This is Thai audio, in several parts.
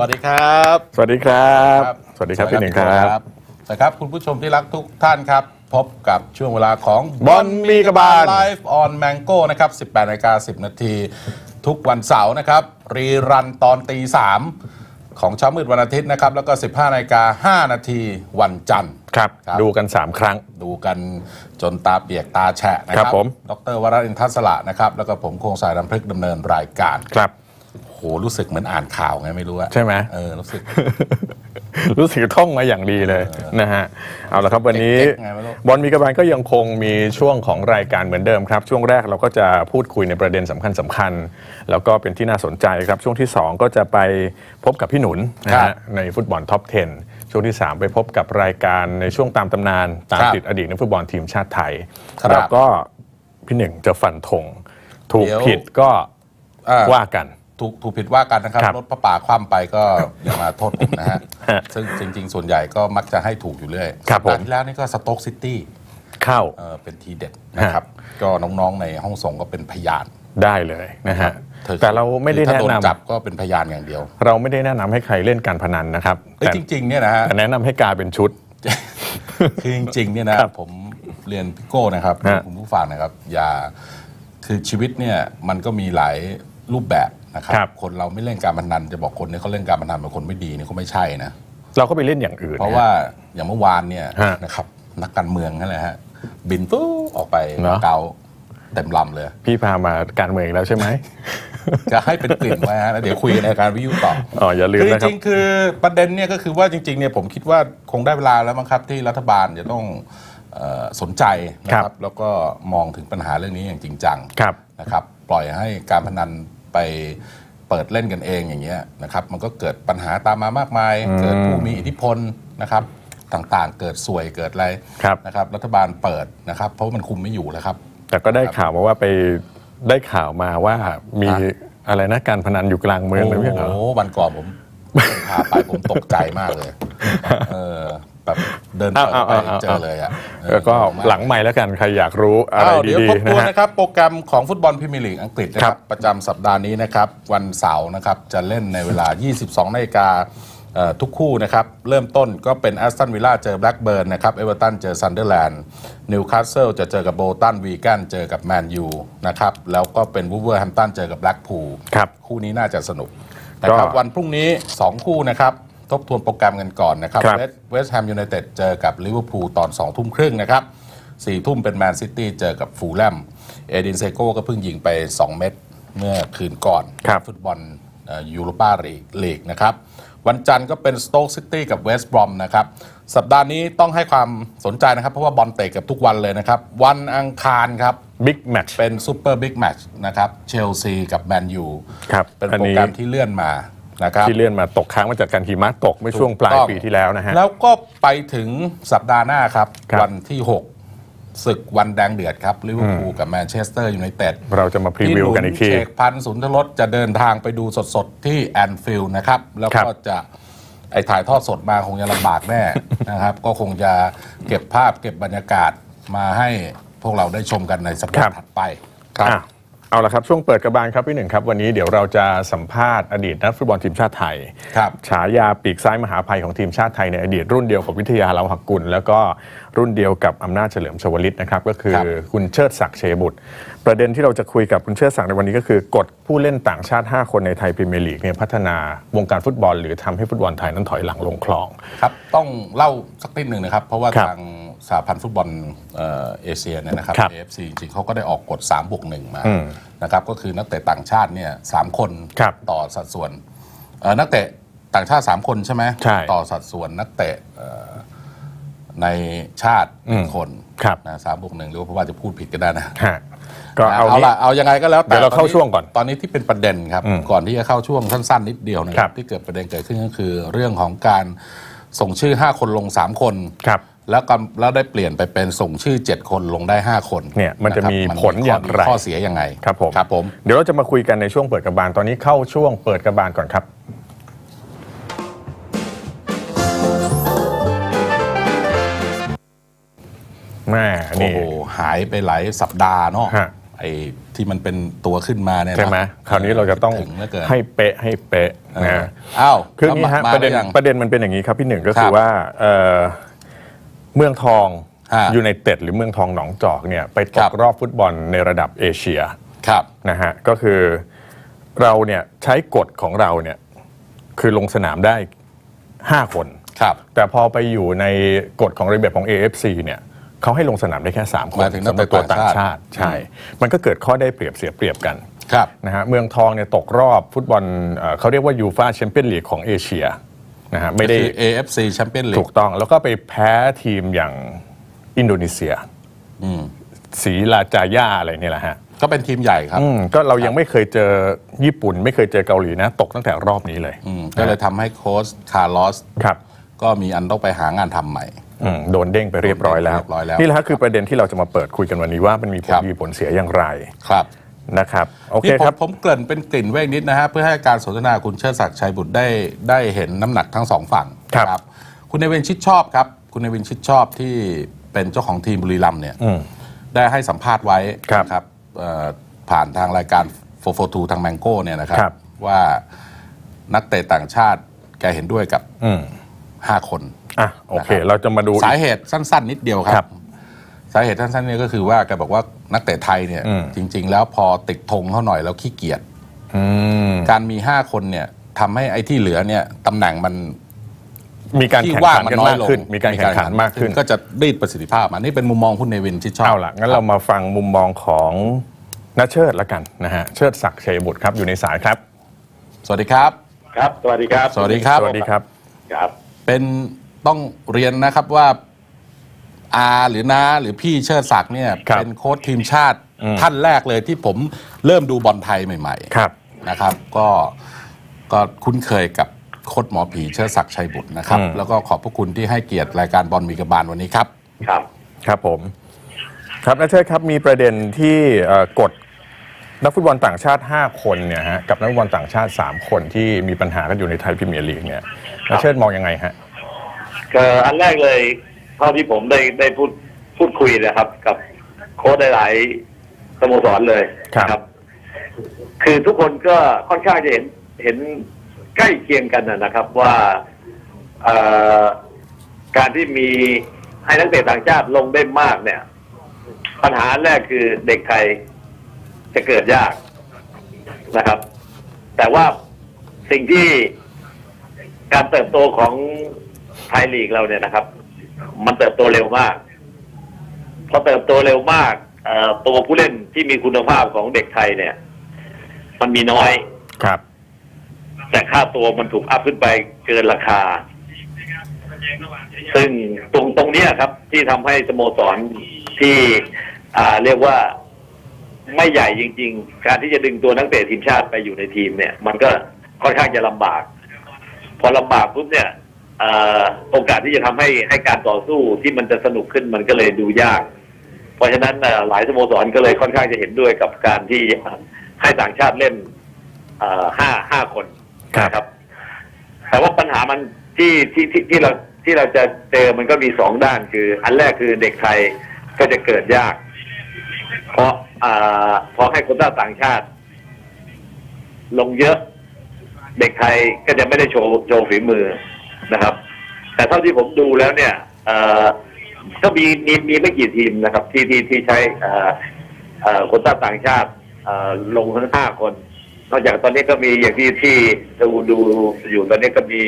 วัสดีครับ สวัสดีครับ สวัสดีครับพี่หนึ่งครับสวัสดีครับคุณผู้ชมที่รักทุกท่านครับ พบกับช่วงเวลาของบอลมีกระบาลไลฟ์ออนแมงโก้นะครับ 18นาฬิกา10 นาที ทุกวันเสาร์นะครับ รีรันตอนตีสามของเช้ามืดวันอาทิตย์นะครับ แล้วก็ 15นาฬิกา5นาทีวันจันทร์ครับครับดูกัน 3 ครั้ง ดูกันจนตาเปียกตาแฉะนะคครัรับบผมดรวรารินทัศละนะครับ แล้วก็ผมโครงสายดำพลึกดำเนินรายการครับโหรู้สึกเหมือนอ่านข่าวไงไม่รู้อะใช่ไหมเออรู้สึก รู้สึกท่องมาอย่างดีเลยนะฮะเอาละครับวันนี้เก๊กๆไงไม่รู้บอลมีกระบาลก็ยังคงมีช่วงของรายการเหมือนเดิมครับ ช่วงแรกเราก็จะพูดคุยในประเด็นสำคัญสคัญๆแล้วก็เป็นที่น่าสนใจครับ ช่วงที่ 2 ก็จะไปพบกับพี่หนุนนะครัฮะบในฟุตบอลท็อป 10 ช่วงที่ 3 ไปพบกับรายการในช่วงตามตำนานตามครับติดอดีตนักฟุตบอลทีมชาติไทยครับแล้วก็พี่หนึ่งจะฟันธงถูกเดี๋ยวผิดก็อ่าว่ากัน ถูกถูกผิดว่ากันนะครับ ครับรถพระป่าคว่ำไปก็ อย่ามาโทษผมนะฮะ ฮะซึ่งจริง ๆ ส่วนใหญ่ก็มักจะให้ถูกอยู่เรื่อยครับสัปดาผม ห์ที่แล้วนี่ก็สต็อกซิตี้เข้า เป็นทีเด็ดนะครับ ก็น้องๆในห้องส่งก็เป็นพยานได้เลยนะฮะ ธอแต่เราไม่ได้คือถ้แนะโดนนำจับก็เป็นพยานอย่างเดียวเราไม่ได้แนะนำให้ใครเล่นการพนันนะครับเอ้ยแต่จริง ๆ เนี่ยนะฮะ แต่แนะนำให้กาเป็นชุด คือจริงๆเนี่ยนะครับผมเรียนพี่โก้นะครับฮะคุณผู้ฟังนะครับ อย่าคือชีวิตเนี่ยมันก็มีหลายรูปแบบ นะครับครับ คนเราไม่เล่นการพนันจะบอกคนเนี่ยเขาเล่นการพนันเป็นคนไม่ดีเนี่ยเขาไม่ใช่นะเราก็ไปเล่นอย่างอื่นเพราะว่าอย่างเมื่อวานเนี่ยฮะนะครับ นักการเมืองนั่นแหละฮะบินตู้ออกไปเนอะเกาเต็มลำเลย พี่พามาการเมืองอีกแล้วใช่ไหม จะให้เป็นกลิ่นไว้ฮะแล้วเดี๋ยวคุยกันในการวิวต่ออ๋ออย่าลืมคือนะจครับริงๆคือประเด็นเนี่ยก็คือว่าจริงๆเนี่ยผมคิดว่าคงได้เวลาแล้วมั้งครับที่รัฐบาลจะต้องเอ่อสนใจนะคครัรับบแล้วก็มองถึงปัญหาเรื่องนี้อย่างจริงจังครับนะครับ ปล่อยให้การพนัน ไปเปิดเล่นกันเองอย่างเงี้ยนะครับมันก็เกิดปัญหาตามมามากมาย เกิดผู้มีอิทธิพลนะครับต่างๆ เกิดสวยเกิดอะไรครับ นะครับ รัฐบาลเปิดนะครับ เพราะว่ามันคุมไม่อยู่แล้วครับ แต่ก็ได้ข่าวมาว่าไปได้ข่าวมาว่ามีฮะ อะไรนะการพนันอยู่กลางเมืองเลยโอ้ไม่ใช่เหรอโหวันก่อนผม พาไปผมตกใจมากเลย เออ แบบเดินเอาเปิดเอาไปเอาเจอเลยอะเออแล้วก็งงมากหลังใหม่แล้วกันใครอยากรู้อะไรอ้าวเดี๋ยวดีทบๆทนะวนฮะนะครับโปรแกรมของฟุตบอลพรีเมียร์ลีกอังกฤษนะคครัรับบประจำสัปดาห์นี้นะครับวันเสาร์นะครับจะเล่นในเวลา 22นาฬิกาเอ่อทุกคู่นะครับ เริ่มต้นก็เป็นแอสตันวิลล่าเจอแบล็กเบิร์นนะครับเอเวอร์ตันเจอซันเดอร์แลนด์นิวคาสเซิลจะเจอกับโบตันวีแกนเจอกับแมนยูนะครับแล้วก็เป็นวูเวอร์แฮมตันเจอกับแบล็กพูลครับคู่นี้น่าจะสนุกนะครับก็วันพรุ่งนี้ 2 คู่นะครับ ทบทวนโปรแกรมกันก่อนนะครับครับ เวสต์แฮมยูไนเต็ดเจอกับลิเวอร์พูลตอน2ทุ่มครึ่งนะครับสี่ทุ่มเป็นแมนซิตี้เจอกับฟูลแลมเอดินเซโก้ก็เพิ่งยิงไป 2 เม็ดเมื่อคืนก่อน ครับ ฟุตบอลยูโรปาลีกนะครับ วันจันทร์ก็เป็นสโต๊กซิตี้กับเวสต์บรอมนะครับ สัปดาห์นี้ต้องให้ความสนใจนะครับ เพราะว่าบอลเตะเกับทุกวันเลยนะครับ วันอังคารครับ บิ๊กแมตช์เป็นซูเปอร์บิ๊กแมตช์นะครับ เชลซีกับแมนยู ครับเป็นอันโปรนี้ แกรมที่เลื่อนมา นะครับที่เลื่อนมาตกค้างมาจากการหิมะตกเมื่อช่วงปลายถูกต้องปีที่แล้วนะฮะแล้วก็ไปถึงสัปดาห์หน้าครับครับ วันที่ 6ศึกวันแดงเดือดครับลิเวอร์พูลกับแมนเชสเตอร์ยูไนเต็ดเราจะมาพรีวิวกันอีกทีเชกพันธ์สุนทรสจะเดินทางไปดูสดๆ ที่แอนฟิลด์นะครับ แล้วครัก็บจะไอถ่ายทอดสดมาคงจะลำบากแน่นะครับ ก็คงจะเก็บภาพเก็บบรรยากาศมาให้พวกเราได้ชมกันในสัปดาห์ถัดไปครับอะ เอาละครับ ช่วงเปิดกระบาลครับพี่หนึ่งครับ วันนี้เดี๋ยวเราจะสัมภาษณ์อดีตนักฟุตบอลทีมชาติไทยครับฉายาปีกซ้ายมหาภัยของทีมชาติไทยในอดีตรุ่นเดียวกับวิทยาเราหักกุล แล้วก็รุ่นเดียวกับอำนาจเฉลิมชวลิตนะครับก็คือครับคุณเชิดศักดิ์เชยบุตร ประเด็นที่เราจะคุยกับคุณเชิดศักดิ์ในวันนี้ก็คือกฎผู้เล่นต่างชาติ 5 คนในไทยพรีเมียร์ลีกเนี่ยพัฒนาวงการฟุตบอล หรือทำให้ฟุตบอลไทยนั้นถอยหลังลงคลองครับต้องเล่าสักนิดหนึ่งนะครับเพราะว่าครับทาง สหพันธ์ฟุตบอลเอ่อเอเชียเนี่ยนะครับครับ AFC จริงๆเขาก็ได้ออกกฎ3บวกหนึ่งมานะครับก็คือนักเตะต่างชาติเนี่ยสามคนครับต่อสัดส่วนเอ่อนักเตะต่างชาติ 3 คนใช่ไหมใช่ต่อสัดส่วนนักเตะเอ่อในชาติหนึ่งคนครับนะสามบวกหนึ่งหรือว่าเพราะว่าจะพูดผิดก็ได้นะฮะก็เอาเอานี้ละเอายังไงก็แล้วแต่เดี๋ยวเราเข้าช่วงก่อนตอนนี้ที่เป็นประเด็นครับ ก่อนที่จะเข้าช่วงสั้น ๆ นิดเดียวนะคครัรับบที่เกิดประเด็นเกิดขึ้นก็คือ เรื่องของการส่งชื่อ 5 คนลง 3 คนครับ แล้วก็แล้วได้เปลี่ยนไปเป็นส่งชื่อ 7 คนลงได้ 5 คนเนี่ยมันจะครับมีนผลอย่างไรข้ข้อเสียยังไงครับผมครับผมเดี๋ยวเราจะมาคุยกันในช่วงเปิดกระบาลตอนนี้เข้าช่วงเปิดกระบาลก่อนครับแม่โอ้นี่โหหายไปหลายสัปดาห์เนาะฮะไอ้ที่มันเป็นตัวขึ้นมาเนี่ยนะใช่ไหมคราวนี้เราจะต้องถึงเหลือเกินให้เป๊ะให้เป๊ะเออนะอ้าวคืออย่างนี้ฮะมาประเด็นหอยังประเด็นมันเป็นอย่างนี้ครับพี่หนึ่งก็ครัคือบว่า เอ่อเมืองทองฮะยูไนเต็ดหรือเมืองทองหนองจอกเนี่ยไปตครักบ รอบฟุตบอลในระดับเอเชียครับ นะฮะก็คือเราเนี่ยใช้กฎของเราเนี่ยคือลงสนามได้ 5 คน ครับ แต่พอไปอยู่ในกฎของระเบียบของ AFC เนี่ยเขาให้ลงสนามได้แค่ 3คหมานยถึงนักสำหรับตัวเตะต่างต่างชาชาติ ติ ใช่ มันก็เกิดข้อได้เปรียบเสียเปรียบกัน ครับ นะฮะเมืองทองเนี่ยตกรอบฟุตบอลเอ่อเขาเรียกว่ายูฟาแชมเปี้ยนลีกของเอเชีย นะฮะไม่ได้คือ AFC Champions ถู League กต้อง แล้วก็ไปแพ้ทีมอย่างอินโดนีเซียอืมสีลาจายาอะไรเนี่ยแหละฮะ ก็เป็นทีมใหญ่ครับอืมก็เรายังไม่เคยเจอญี่ปุ่น ไม่เคยเจอเกาหลีนะ ตกตั้งแต่รอบนี้เลยอืมก็เลยทำให้โค้ชคาร์ลอสครับ ก็มีอันต้องไปหางานทำใหม่อืมโดนเด้งไปเรียบร้อยแล้วเรียบร้อยแล้วนี่แหละฮะคือประเด็นที่เราจะมาเปิดคุยกันวันนี้ว่ามันมีผคลรับดีผลเสียอย่างไร ครับ นะครับโอเคนี่ผมครับผมเกริ่นเป็นกลิ่นเวกนิดนะฮะเพื่อให้การสนทนาคุณเชิดศักดิ์ชัยบุตรได้ได้เห็นน้ำหนักทั้งสองฝั่งครับนะคุณเนวินชิดชอบครับ คุณเนวินชิดชอบที่เป็นเจ้าของทีมบุรีรัมย์เนี่ยอืมได้ให้สัมภาษณ์ไว้ครับนะครับเอ่อผ่านทางรายการโฟโทางแมงโก้เนี่ยนะครับครับ ว่านักเตะต่างชาติแกเห็นด้วยกับอืม5คนอะโอเคนะครับเราจะมาดูสาอีกเหตุสั้น ๆ นิดเดียวคครัรับบ สาเหตุสั้นๆเนี่ยก็คือว่าแกบอกว่านักเตะไทยเนี่ย อืม จริง ๆ แล้วพอติดธงเขาหน่อยแล้วขี้เกียจอืมการมี 5 คนเนี่ยทำให้ไอ้ที่เหลือเนี่ยตำแหน่งมันมีการที่แข่งว่างขันมันกันน้อยมากลงขึ้น มีการแข่งขันมากขึ้นก็จะรีดประสิทธิภาพอันนี้เป็นมุมมองคุณเนวินที่ชอบเอาล่ะงั้นเรามาฟังมุมมองของนัเชิดละกันนะฮะเชิดศักดิ์ชัยบุตรครับอยู่ในสายครับ สวัสดีครับ ครับ สวัสดีครับ สวัสดีครับ สวัสดีครับ ครับ เป็นต้องเรียนนะครับว่า อาหรือน้าหรือพี่เชิดศักดิ์เนี่ยครับเป็นโค้ชทีมชาติอืม ท่านแรกเลยที่ผมเริ่มดูบอลไทยใหม่ ๆ ครับ นะครับก็ก็คุ้นเคยกับโค้ดหมอผีเชิดศักดิ์ชัยบุตรนะครับ อืม แล้วก็ขอบพระคุณที่ให้เกียรติรายการบอลมีกระบาลวันนี้ครับ ครับ ครับผม ครับนัเชิดครับมีประเด็นที่เอ่อกฎนักฟุตบอลต่างชาติ 5 คนเนี่ยฮะกับนักฟุตบอลต่างชาติ 3 คนที่มีปัญหากันอยู่ในไทยพรีเมียร์ลีกเนี่ยนัเชิดมองยังไงฮะ ก็อันแรกเลย เท่าที่ผมได้ได้พูดพูดคุยนะครับ กับโค้ชหลายๆสโมสรเลยครับนะคือทุกคนก็ค่อนข้างจะเห็นเห็นใกล้เคียงกันนะนะครับว่าเอ่อการที่มีให้นักเตะต่างชาติลงได้มากเนี่ย ปัญหาแรกคือเด็กไทยจะเกิดยากนะครับ แต่ว่าสิ่งที่การเติบโตของไทยลีกเราเนี่ยนะครับ มันเติบโตเร็วมาก พอเติบโตเร็วมากเอ่อตัวผู้เล่นที่มีคุณภาพของเด็กไทยเนี่ย มันมีน้อยครับ แต่ค่าตัวมันถูกอัพขึ้นไปเกินราคา ซึ่งตรงตรงเนี้ยครับ ที่ทำให้สโมสรที่อ่าเรียกว่าไม่ใหญ่จริง ๆ การที่จะดึงตัวนักเตะทีมชาติไปอยู่ในทีมเนี่ย มันก็ค่อนข้างจะลำบาก พอลำบากปุ๊บเนี่ยเอ่อ โอกาสที่จะทำให้ให้การต่อสู้ที่มันจะสนุกขึ้นมันก็เลยดูยาก เพราะฉะนั้นเอ่อหลายสโมสรก็เลยค่อนข้างจะเห็นด้วยกับการที่ให้ต่างชาติเล่นเอ่อห้าห้าคนครับนะครับ แต่ว่าปัญหามันที่ที่ที่ที่เราที่เราจะเจอมันก็มีสองด้านคือ อันแรกคือเด็กไทยก็จะเกิดยาก เพราะอ่าพอให้คนต้าต่างชาติ ลงเยอะ เด็กไทยก็จะไม่ได้โชว์โชว์ฝีมือ นะครับ แต่เท่าที่ผมดูแล้วเนี่ยก็มีมีมีไม่กี่ทีมนะครับ ที่ที่ที่ใช้คนต,ต่างชาติลงทั้งห้าคน นอกจากตอนนี้ก็มีอย่างที่ที่ดูดูอยู่ตอนนี้ก็มี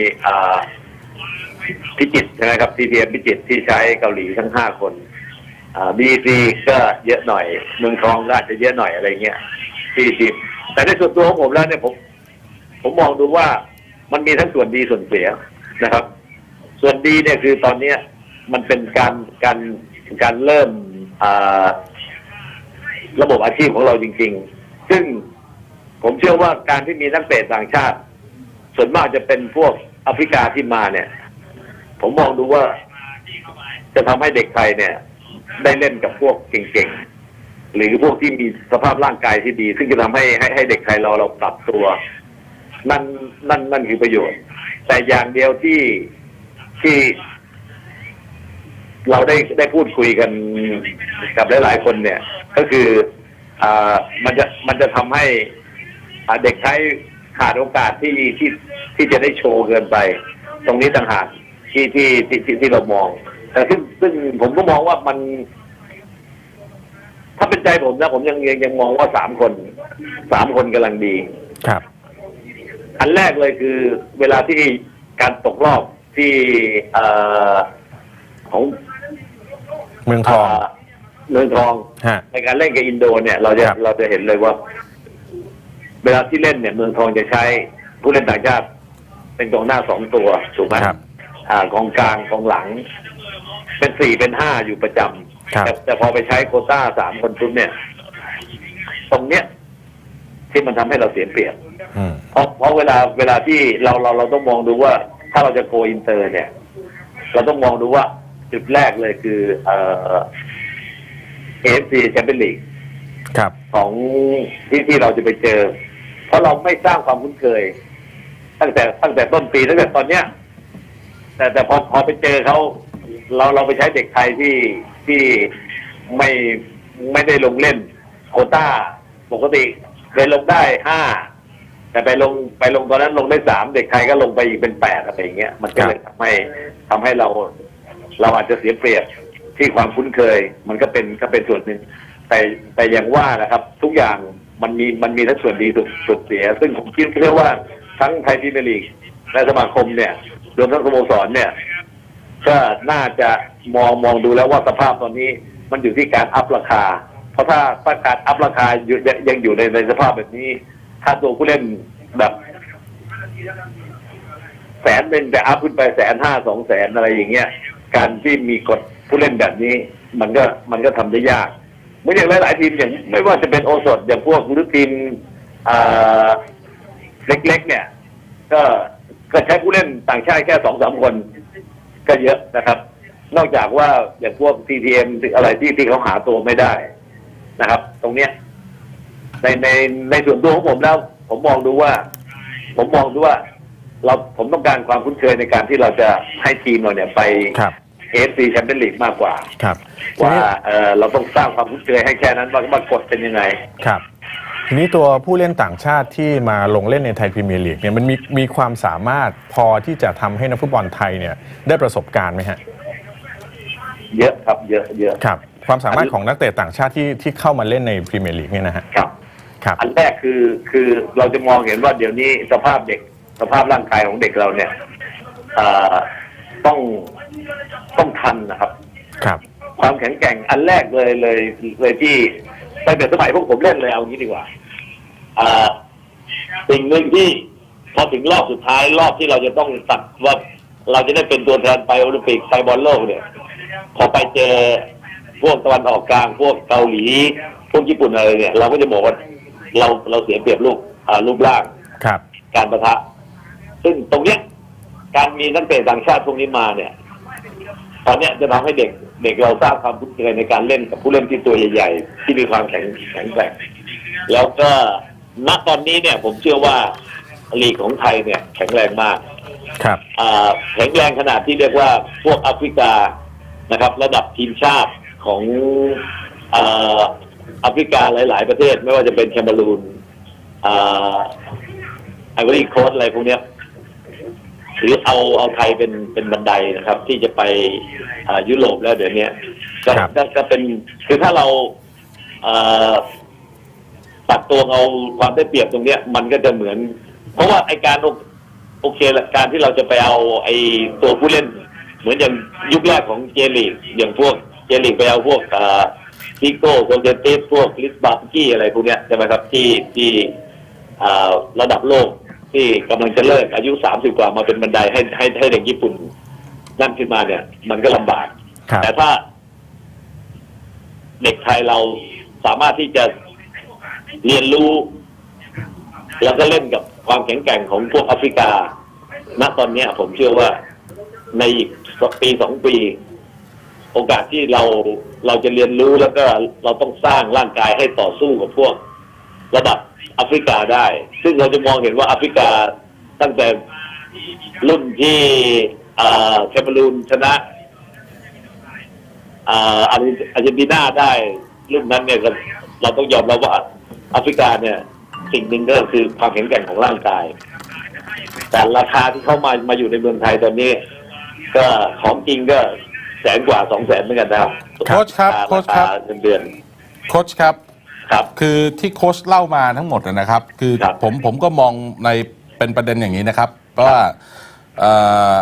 พิจิตรใช่ไหมครับทีเทียพิจิตที่ใช้เกาหลีทั้งห้าคนบีซีก็เยอะหน่อย เมืองทองก็อาจจะเยอะหน่อยอะไรเงี้ยที่ทีแต่ในส่วนตัวของผมแล้วเนี่ยผม ผมมองดูว่ามันมีทั้งส่วนดีส่วนเสีย นะครับ ส่วนดีเนี่ยคือตอนเนี้ยมันเป็นการการการเริ่มระบบอาชีพของเราจริง ๆ ซึ่งผมเชื่อว่าการที่มีนักเตะต่างชาติ ส่วนมากจะเป็นพวกแอฟริกาที่มาเนี่ย ผมมองดูว่าจะทำให้เด็กไทยเนี่ย ได้เล่นกับพวกเก่งๆ หรือพวกที่มีสภาพร่างกายที่ดี ซึ่งจะทำให้ให้ให้เด็กไทยเราเราปรับตัว นั่นนั่นนั่นคือประโยชน์ แต่อย่างเดียวที่ที่ เราได้ได้พูดคุยกันกับหลายๆคนเนี่ย ก็คืออ่ามันจะมันจะทำให้อ่าเด็กไทยขาดโอกาสที่ที่ที่จะได้โชว์เกินไป ตรงนี้ต่างหากที่ที่ที่ที่ที่เรามอง แต่ซึ่งซึ่งผมก็มองว่ามัน ถ้าเป็นใจผมนะ ผมยังยังยังมองว่าสามคนสามคนกำลังดี ครับ อันแรกเลยคือเวลาที่การตกรอบที่เอ่อของเมืองทองาเมืองทอง ฮะ ในการเล่นกับอินโดเนี่ย เราจะครับ เราจะเห็นเลยว่า เวลาที่เล่นเนี่ยเมืองทองจะใช้ผู้เล่นต่างชาติ เป็นกองหน้าสองตัวถูกไหมครับ อ่ากองกลางกองหลัง เป็นสี่เป็นห้าอยู่ประจำครับ แต่แต่พอไปใช้โควต้าสามคนปุ๊บเนี่ย ตรงเนี้ย ที่มันทำให้เราเสียเปรียบอืมเพราะเพราะเวลาเวลาที่เราเราเราต้องมองดูว่า ถ้าเราจะโกอินเตอร์เนี่ย เราต้องมองดูว่าจุดแรกเลยคือ เอ่อเอฟซีแชมเปี้ยนลีกครับของที่ที่เราจะไปเจอ เพราะเราไม่สร้างความคุ้นเคย ตั้งแต่ตั้งแต่ต้นปีตั้งแต่ตอนเนี้ย แต่แต่พอพอไปเจอเขาเราเราไปใช้เด็กไทยที่ที่ไม่ไม่ได้ลงเล่นโควต้าปกติ เคยลงได้ห้าแต่ไปลงไปลงตอนนั้นลงได้สามเด็กไทยก็ลงไปอีกเป็นแปดอะไรอย่างเงี้ยมันก็เลยทำให้ทำให้เรา เราอาจจะเสียเปรียบที่ความคุ้นเคย มันก็เป็นก็เป็นส่วนหนึ่งแต่แต่อย่างว่านะครับ ทุกอย่างมันมีมันมีทั้งส่วนดีส่วนส่วนเสีย ซึ่งผมคิดเชื่อว่าทั้งไทยพรีเมลีกและสมาคมเนี่ยรวมทั้งสโมสรเนี่ย ก็น่าจะมองมองดูแล้วว่าสภาพตอนนี้มันอยู่ที่การอัพราคา เพราะถ้าถ้าการอัพราคาอยู่ยังยังอยู่ในในสภาพแบบนี้ ถ้าตัวผู้เล่นแบบแสนหนึ่งแต่อัพขึ้นไปแสนห้าสองแสนอะไรอย่างเงี้ย การที่มีกฎผู้เล่นแบบนี้ มันก็มันก็ทำได้ยากเมืออย่างหลายๆทีมอย่างไม่ว่าจะเป็นโอสดอย่างพวกหรือทีมเล็กๆ เนี่ย ก็ก็ใช้ผู้เล่นต่างชาติแค่สองสามคน ก็เยอะนะครับ นอกจากว่าอย่างพวก TTM อะไรที่ที่เขาหาตัวไม่ได้ นะครับ ตรงเนี้ย ในในในส่วนตัวของผมแล้ว ผมมองดูว่า ผมมองดูว่า เราผมต้องการความคุ้นเคยในการที่เราจะให้ทีมเราเนี่ยไปครับเอฟซีแชมเปี้ยนลีกมากกว่า ครับทีว่านี้เออเราต้องสร้างความคุ้นเคยให้แค่นั้นว่าว่ากฎเป็นยังไงครับทีนี้ตัวผู้เล่นต่างชาติที่มาลงเล่นในไทยพรีเมียร์ลีกเนี่ยมันมีมีความสามารถพอที่จะทำให้นักฟุตบอลไทยเนี่ย ได้ประสบการณ์ไหมฮะ เยอะครับเยอะเยอะครับ ความสามารถของนักเตะต่างชาติที่ที่เข้ามาเล่นในพรีเมียร์ลีกเนี่ยนะฮะครับครับ อันแรกคือคือเราจะมองเห็นว่าเดี๋ยวนี้สภาพเด็กสภาพร่างกายของเด็กเราเนี่ยเอ่อต้องต้องทันนะครับ ครับ ความแข็งแกร่งอันแรกเลยเลยเลยที่ตั้งแต่สมัยพวกผมเล่นเลยเอางี้ดีกว่าอ่าสิ่งหนึ่งที่พอถึงรอบสุดท้ายรอบที่เราจะต้องตัดว่าเราจะได้เป็นตัวแทนไปโอลิมปิกไปบอลโลกเนี่ยพอไปเจอ พวกตะวันออกกลางพวกเกาหลี พวกญี่ปุ่นอะไรเนี่ย เราก็จะบอกว่าเราเราเสียเปรียบลูกอ่ารูปร่างครับ การประทะ ซึ่งตรงเนี้ย การมีนักเตะต่างชาติพวกนี้มาเนี่ย ตอนเนี้ยจะทำให้เด็กเด็กเราสร้างความคุ้นเคยในการเล่นกับผู้เล่นที่ตัวใหญ่ ๆ ที่มีความแข็งแข็งแกร่งแล้วก็ณตอนนี้เนี่ย ผมเชื่อว่าลีกของไทยเนี่ย แข็งแรงมาก ครับอ่าแข็งแรงขนาดที่เรียกว่าพวกแอฟริกานะครับ ระดับทีมชาติ ของอ่าแอฟริกาหลาย ๆ ประเทศ ไม่ว่าจะเป็นแคนารูนอ่าไอวอรี่โคสอะไรพวกเนี้ยหรือเอาเอาไทยเป็นเป็นบันไดนะครับ ที่จะไปอ่ายุโรปแล้วเดี๋ยวนี้ก็ครับก็ก็เป็นคือถ้าเราอ่าตัดตัวเอาความได้เปรียบตรงเนี้ย มันก็จะเหมือน เพราะว่าไอการโอเคละการที่เราจะไปเอาไอ้ตัวผู้เล่น เหมือนอย่างยุคแรกของเจลีกอย่างพวกเจลีกไปเอาพวกอ่าซิโก้โซเจนติสพวกลิสบาร์กี้อะไรพวกเนี้ยใช่ไหมครับที่ที่อ่าระดับโลกที่กำลังจะเลิกอายุสามสิบกว่ามาเป็นบันไดให้ให้ให้เด็กญี่ปุ่นนั่นขึ้นมาเนี่ย มันก็ลำบากครับแต่ถ้า เด็กไทยเราสามารถที่จะเรียนรู้ แล้วก็เล่นกับความแข็งแกร่งของพวกแอฟริกา ณตอนเนี้ยผมเชื่อว่าในอีกปีสองปี โอกาสที่เราเราจะเรียนรู้แล้วก็เราต้องสร้างร่างกายให้ต่อสู้กับพวก ระดับแอฟริกาได้ ซึ่งเราจะมองเห็นว่าแอฟริกาตั้งแต่รุ่นที่แคเมรูนชนะอาร์เจนอาร์เจนตินาได้ รุ่นนั้นเนี่ยเราต้องยอมรับว่าแอฟริกาเนี่ย สิ่งหนึ่งก็คือความแข็งแกร่งของร่างกาย แต่ราคาที่เข้ามามาอยู่ในเมืองไทยตอนนี้ ก็ของจริงก็ แสนกว่าสองแสนเหมือนกันนะครับโค้ชครับโค้ชครับาาเงินเดือนโค้ชครับครับคือที่โค้ชเล่ามาทั้งหมดนะครับ คือครับผมผมก็มองในเป็นประเด็นอย่างนี้นะครับเพราะว่าเอ่อ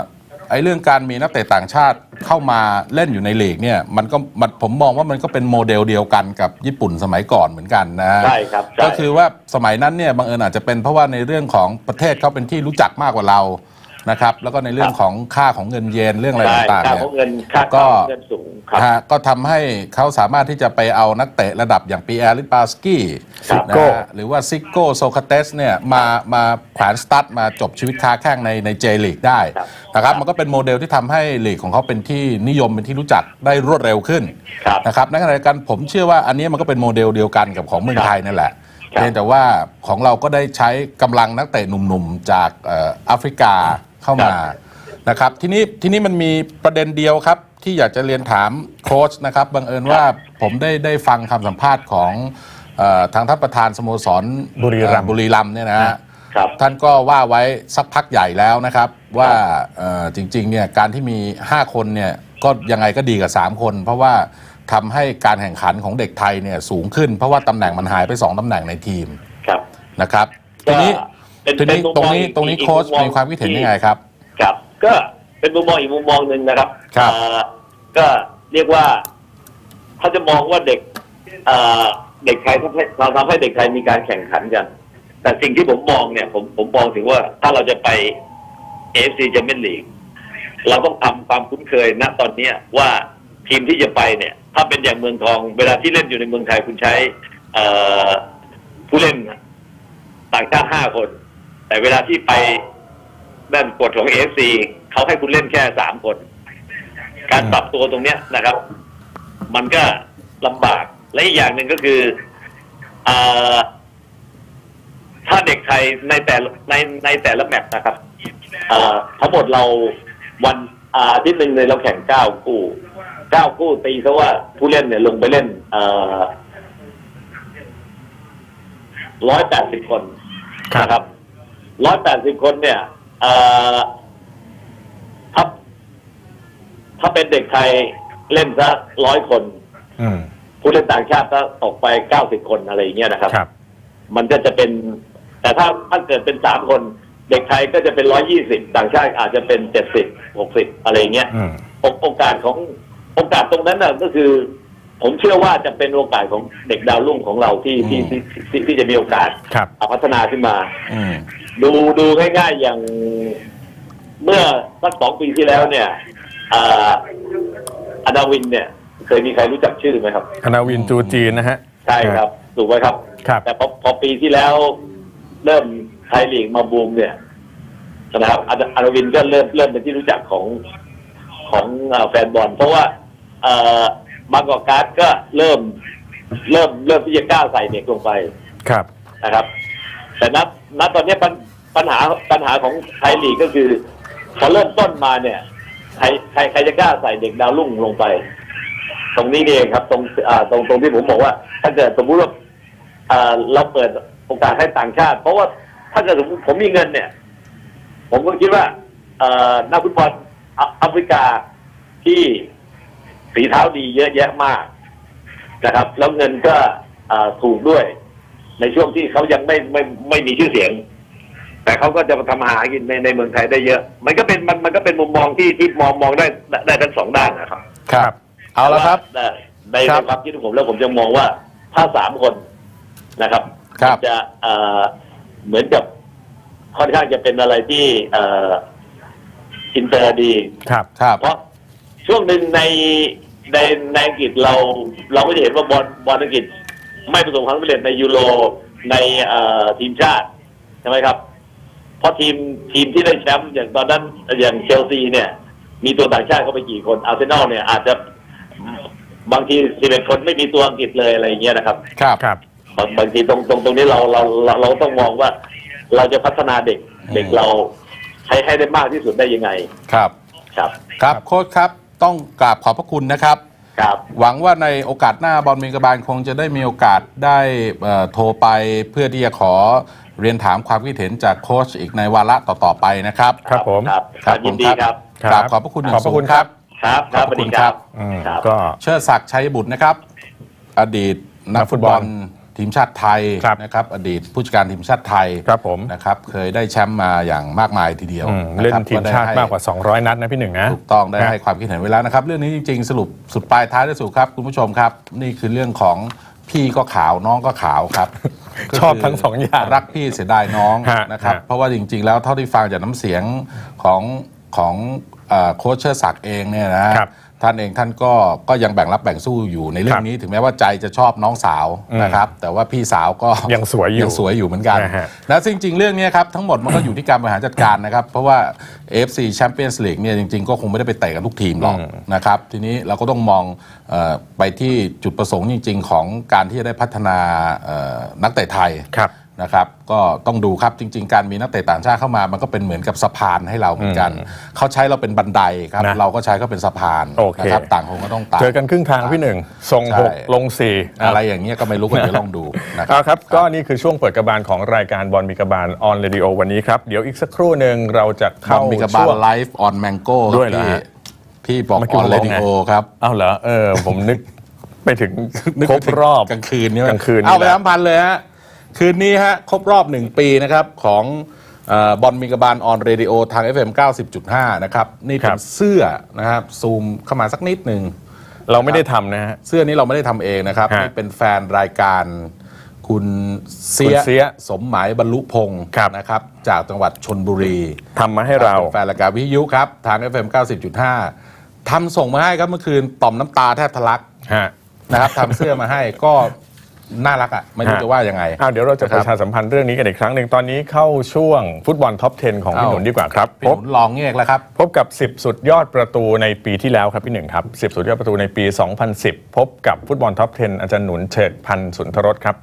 ไอ้เรื่องการมีนักเตะต่างชาติเข้ามาเล่นอยู่ในลีกเนี่ยมันก็มันผมมองว่ามันก็เป็นโมเดลเดียวกันกับญี่ปุ่นสมัยก่อนเหมือนกันนะฮะใช่ครับใช่ก็คือว่าสมัยนั้นเนี่ยบังเอิญอาจจะเป็นเพราะว่าในเรื่องของประเทศเขาเป็นที่รู้จักมากกว่าเรา นะครับ แล้วก็ในเรื่องของค่าของเงินเยนเรื่องอะไรใช่ต่างๆค่าเนี่ยของเงินค่าก็ของเงินสูงครับฮะก็ทำให้เขาสามารถที่จะไปเอานักเตะระดับอย่างปีแอริปาสกี้ครับนะฮะหรือว่าซิโก้โซคาเตสเนี่ยมามาแขวนสตั๊ดมาจบชีวิตค้าแข้งในในเจลีกได้ครับนะครับมันก็เป็นโมเดลที่ทำให้ลีกของเขาเป็นที่นิยมเป็นที่รู้จักได้รวดเร็วขึ้นครับนะครับในขณะเดียวกันผมเชื่อว่าอันนี้มันก็เป็นโมเดลเดียวกันกับของเมืองไทยนั่นแหละครับเพียงแต่ว่าของเราก็ได้ใช้กำลังนักเตะหนุ่มๆจากเอ่อแอฟริกา เข้ามานะครับทีนี้ทีนี้มันมีประเด็นเดียวครับ ที่อยากจะเรียนถามโค้ชนะครับบังเอิญว่าผมได้ได้ฟังคำสัมภาษณ์ของเออทางท่านประธานสโมสรบุรีรัมย์เอ่อบุรีรัมย์เนี่ยนะฮะครับท่านก็ว่าไว้สักพักใหญ่แล้วนะครับ ว่าเอ่อจริงๆเนี่ยการที่มี 5 คนเนี่ยก็ยังไงก็ดีกับ 3 คน เพราะว่าทำให้การแข่งขันของเด็กไทยเนี่ยสูงขึ้น เพราะว่าตำแหน่งมันหายไป 2ตำแหน่งในทีมครับนะครับก็ทีนี้เป็น ทีนี้เป็นมุมตรงมองนี้อีกตรงนี้อีกโค้ชมุมมองมีความคิดเห็นที่ยังไงครับ ครับ ก็เป็นมุมมองอีกมุมมองหนึ่งนะครับครับเอ่อก็เรียกว่าเขาจะมองว่าเด็กเอ่อเด็กไทยทำให้เราทำให้เด็กไทยมีการแข่งขันกัน แต่สิ่งที่ผมมองเนี่ย ผมผมมองถึงว่าถ้าเราจะไปเอฟซีแชมเปี้ยนลีกเราต้องทำความคุ้นเคยณตอนเนี้ยว่าทีมที่จะไปเนี่ย ถ้าเป็นอย่างเมืองทอง เวลาที่เล่นอยู่ในเมืองไทยคุณใช้เอ่อผู้เล่นต่างชาติห้าคน แต่เวลาที่ไปด้านกฎของเอฟซีเขาให้คุณเล่นแค่สามคน การปรับตัวตรงเนี้ยนะครับ มันก็ลำบาก และอีกอย่างหนึ่งก็คืออถ้าเด็กไทยในแต่ในในแต่ละแมตช์นะครับอทั้งหมดเราวันอาทิตย์หนึ่งเลยเราแข่งเก้าคู่เก้าคู่ตีซะว่าผู้เล่นเนี่ยลงไปเล่นร้อยแปดสิบคนนะครับ ร้อยแปดสิบคนเนี่ยเอ่อถ้าถ้าเป็นเด็กไทยเล่นสักร้อยคนอืมผู้เล่นต่างชาติก็ตกไปเก้าสิบคนอะไรอย่างเงี้ยนะครับครับมันก็จะเป็น แต่ถ้าถ้าเกิดเป็นสามคน เด็กไทยก็จะเป็นร้อยยี่สิบต่างชาติอาจจะเป็นเจ็ดสิบหกสิบอะไรอย่างเงี้ยอืมโอโอกาสของโอกาสตรงนั้นน่ะก็คือ ผมเชื่อว่าจะเป็นโอกาสของเด็กดาวรุ่งของเราที่ที่ที่ที่ที่จะมีโอกาสครับพัฒนาขึ้นมาอืม ดูดูง่ายๆอย่างเมื่อสักสองปีที่แล้วเนี่ยอ่าอนาวินเนี่ย เคยมีใครรู้จักชื่อไหมครับ อนาวินจูจีนนะฮะ ใช่ครับถูกไหมครับ ครับ แต่พอพอปีที่แล้ว เริ่มไทยลีกมาบูมเนี่ยนะครับอาอนาวินก็เริ่มเริ่มเป็นที่รู้จักของของเอ่อแฟนบอลเพราะว่าเอ่อบางกอกการ์ดก็เริ่ม เริ่มเริ่มที่จะกล้าใส่เด็กลงไปครับนะครับ แต่นับ นับตอนนี้ปัญปัญหาปัญหาของไทยลีกก็คือ พอเริ่มต้นมาเนี่ยใครใครใครจะกล้าใส่เด็กดาวรุ่งลงไป ตรงนี้นี่เองครับ ตรงอ่าตรงตรงที่ผมบอกว่า ถ้าเกิดสมมติว่าอ่าเราเปิดโอกาสให้ต่างชาติ เพราะว่าถ้าเกิดสมมติผมมีเงินเนี่ย ผมก็คิดว่าเอ่อนักฟุตบอลอะแอฟริกาที่ฝีเท้าดีเยอะแยะมากนะครับ แล้วเงินก็อ่าถูกด้วย ในช่วงที่เขายังไม่ไม่ไม่มีชื่อเสียง แต่เขาก็จะมาทำอาหากินในในเมืองไทยได้เยอะ มันก็เป็นมันมันก็เป็นมุมมองที่ที่มองมองได้ได้ได้ทั้งสองด้านนะครับ ครับ เอาละครับ แต่ว่าในครัในบความคิดของผมแล้วผมจะมองว่าถ้าสามคนนะครับครับมันจะเอ่อเหมือนกับค่อนข้างจะเป็นอะไรที่เอ่ออินเตอร์ดี ครับ ครับ เพราะช่วงหนึ่งในในในอังกฤษเรา เราก็จะเห็นว่าบอลบอลอังกฤษ ไม่ประสบความสำเร็จในยูโรในเอ่อทีมชาติใช่ไหมครับ เพราะทีมทีมที่ได้แชมป์อย่างตอนนั้นอย่างเชลซีเนี่ย มีตัวต่างชาติเข้าไปกี่คนอาร์เซนอลเนี่ยอาจจะบางทีสิบเอ็ดคนไม่มีตัวอังกฤษเลยอะไรอย่างเงี้ยนะครับ ครับครับบางบางทีตรงตรงตรงนี้เราเราเราเราต้องมองว่า เราจะพัฒนาเด็กเด็กเราให้ให้ได้มากที่สุดได้ยังไงครับ ครับ ครับโค้ชครับต้องกราบขอบพระคุณนะครับ ครับหวังว่าในโอกาสหน้าบอลมิงกบาลคงจะได้มีโอกาสได้เอ่อโทรไปเพื่อที่จะขอเรียนถามความคิดเห็นจากโค้ชอีกในวาระต่อๆไปนะครับ ครับผมครับครับยินดีครับกราบขอบพระคุณอย่างขอบพระสูคุณงคครัรับบครับครับขอบคุณสวัสดีครับอืมครับก็เชิดศักดิ์ชัยบุตรนะครับ อดีตนักฟุตบอล ทีมชาติไทยครับนะครับอดีตผู้จัดการทีมชาติไทยครับผม นะครับเคยได้แชมป์มาอย่างมากมายทีเดียวอืมะเล่นครับทีมชาติได้ให้มากกว่า 200 นัดนะพี่หนึ่งนะ ถูกต้องได้นะให้ความคิดเห็นไว้แล้วนะครับ เรื่องนี้จริง ๆ สรุปสุดปลายท้ายที่สุดครับ คุณผู้ชมครับ นี่คือเรื่องของพี่ก็ขาวน้องก็ขาวครับชอบทั้งสองอย่างรักพี่เสียดายน้องฮะนะครับฮะเพราะว่าจริง ๆ แล้วเท่าที่ฟังจากน้ำเสียงของของเอ่อโค้ชเชอร์ศักดิ์เองเนี่ยนะฮะครับ ท่านเองท่านก็ก็ยังแบ่งรับแบ่งสู้อยู่ในเรื่อครังบนี้ ถึงแม้ว่าใจจะชอบน้องสาวอืมนะครับ แต่ว่าพี่สาวก็ยังสวยอยู่งสวยอยู่เหมือนกันนะฮะนะซึ่งจริง ๆ เรื่องนี้ครับทั้งหมดมันก็อยู่ที่การบริหารจัดการนะครับ เพราะว่า AFC Champions League เนี่ยจริง ๆ ก็คงไม่ได้ไปเตะกันทุกทีมหรอกอืมนะครับ ทีนี้เราก็ต้องมองเออไปที่จุดประสงค์จริง ๆ ของการที่จะได้พัฒนาเอ่อนักเตะไทยครับ นะครับก็ต้องดูครับจริง ๆ การมีนักเตะต่างชาติเข้ามามันก็เป็นเหมือนกับสะพานให้เราเหมือนกันเขาใช้เราเป็นบันไดครับนะเราก็ใช้เขาเป็นสะพานโอเคนะครับต่างคนก็ต้องต่างเจอกันครึ่งทางพี่หนึ่งส่งใช่หกลงสี่อะไรอย่างเงี้ยก็ไม่รู้ก็เดี๋ยวลองดูนะคเอารับครับก็นี่คือช่วงเปิดกระบาลของรายการบอลมีกระบาลออนเรดิโอวันนี้ครับเดี๋ยวอีกสักครู่หนึ่งเราจะบอเข้าลมีกระบาช่ลวงไลฟ์ออนแมงโก้ด้วยเหรอพี่ฮะพี่บอกเมื่ออกี้อนผมเรบอกดิไงโอครับอ้าวเหรอเออผมนึกไปถึงนึกครไปบถึงรอบกลางคืนนี่กลางคืนนี่เอาไปแหละทั้งพันเลยฮะ คืนนี้ฮะครบรอบหนึ่งปีนะครับของเอ่อบอลมีกระบาลออนเรดิโอทาง FM 90.5 นะครับ นี่เป็ครันบเสื้อนะครับ ซูมเข้ามาสักนิดหนึ่งเราไม่ได้ทำนะฮะเสื้อนี้เราไม่ได้ทำเองนะครับฮะนี่เป็นแฟนรายการคุณเสีคุณเสียสมหมายบรรลุพงศ์ครับนะครับ จากจังหวัดชนบุรีทำมาให้เราเป็นแฟนรายการวิทยุครับ ทาง FM 90.5 ทำส่งมาให้ครับเมื่อคืนต่อมน้ำตาแทบทะลักฮะนะครับทำเสื้อมาให้ก็ น่ารักอะไม่รู้ฮะจะว่ายังไงอ้าวเดี๋ยวเราจะคปรับระชาสัมพันธ์เรื่องนี้กันอีกครั้งหนึ่งตอนนี้เข้าช่วงฟุตบอลท็อป 10 ของพี่เอ้าหนุนดีกว่าครับพี่พหบนุนลองเงกแล้วครับ พบกับ 10 สุดยอดประตูในปีที่แล้วครับพี่หนึ่งครับ 10 สุดยอดประตูในปี 2010 พบกับฟุตบอลท็อป 10 อาจารย์หนุนเฉิดพันธ์สุนทรสครับ